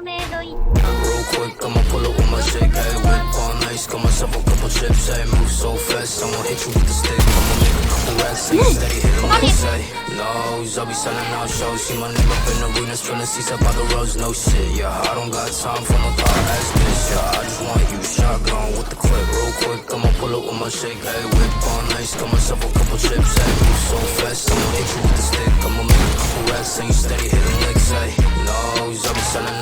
real quick, I'ma pull up with my shake. Hey, whip on ice, got myself a couple chips. Hey, move so fast, I'ma hit you with the stick. I'ma make a couple racks, and steady hit him with say. Lows, I'll be selling out shows. See my name up in the arenas, tryna see up by the roads. No shit, yeah, I don't got time for no thought ass bitch. Yeah, I just want you shotgun with the clip. Real quick, I'ma pull up with my shake. Hey, whip on ice, got myself a couple chips. Hey, move so fast, I'ma hit you with the stick. I'ma make a couple racks, and steady hit him like say. Lows, I'll be selling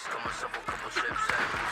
Stoma couple trips eh?